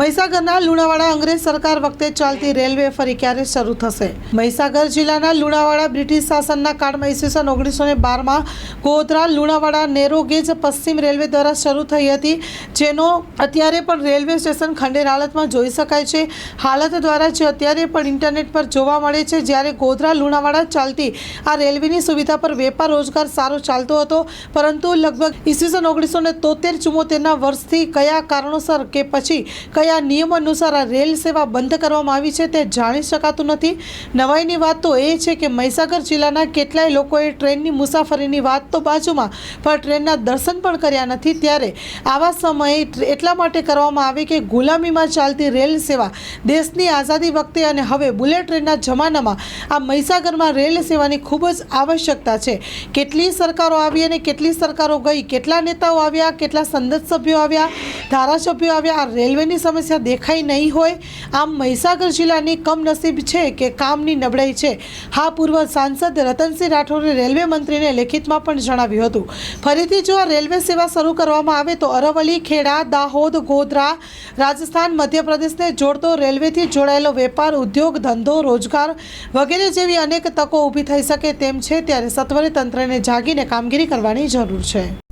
મહીસાગરના લુણાવાડા અંગ્રેજ સરકાર વખતે ચાલતી રેલવે ફરી ક્યારે શરૂ થશે? મહીસાગર જિલ્લાના લુણાવાડા બ્રિટિશ શાસનના કાળમાં ઈસવીસન ઓગણીસો ને બારમાં ગોધરા, લુણાવાડા, નેરો ગેજ પશ્ચિમ રેલવે દ્વારા શરૂ થઈ હતી, જેનો અત્યારે પણ રેલવે સ્ટેશન ખંડેર હાલતમાં જોઈ શકાય છે. હાલત દ્વારા જે અત્યારે પણ ઇન્ટરનેટ પર જોવા મળે છે, જ્યારે ગોધરા, લુણાવાડા ચાલતી આ રેલવેની સુવિધા પર વેપાર રોજગાર સારો ચાલતો હતો, પરંતુ લગભગ ઈસવીસન ઓગણીસો ને તોતેર ચુમ્મોતેરના વર્ષથી કયા કારણોસર કે પછી કયા નિયમ અનુસાર આ રેલ સેવા બંધ કરવામાં આવી છે તે જાણી શકાતું નથી. નવાઈની વાત તો એ છે કે મહીસાગર જિલ્લાના કેટલાય લોકોએ ટ્રેનની મુસાફરીની વાત તો બાજુમાં પણ ટ્રેનના દર્શન પણ કર્યા નથી ત્યારે આવા સમયે એટલા માટે કરવામાં આવે કે ગુલામીમાં ચાલતી રેલ સેવા દેશની આઝાદી વખતે અને હવે બુલેટ ટ્રેનના જમાનામાં આ મહીસાગરમાં રેલ સેવાની ખૂબ જ આવશ્યકતા છે. કેટલી સરકારો આવી અને કેટલી સરકારો ગઈ, કેટલા નેતાઓ આવ્યા, કેટલા સંસદ સભ્યો આવ્યા, ધારાસભ્યો આવ્યા, આ રેલવેની સમસ્યા દેખાઈ નહીં હોય. આમ મહીસાગર જિલ્લાની કમનસીબ છે કે કામની નબળાઈ છે. હા, પૂર્વ સાંસદ રતનસિંહ રાઠોડે રેલવે મંત્રીને લેખિતમાં પણ જણાવ્યું હતું. ફરીથી જો આ રેલવે સેવા શરૂ કરવામાં આવે તો અરવલ્લી, ખેડા, દાહોદ, ગોધરા, રાજસ્થાન, મધ્યપ્રદેશને જોડતો રેલવેથી જોડાયેલો વેપાર, ઉદ્યોગ, ધંધો, રોજગાર વગેરે જેવી અનેક તકો ઊભી થઈ શકે તેમ છે. ત્યારે સત્વરે તંત્રને જાગીને કામગીરી કરવાની જરૂર છે.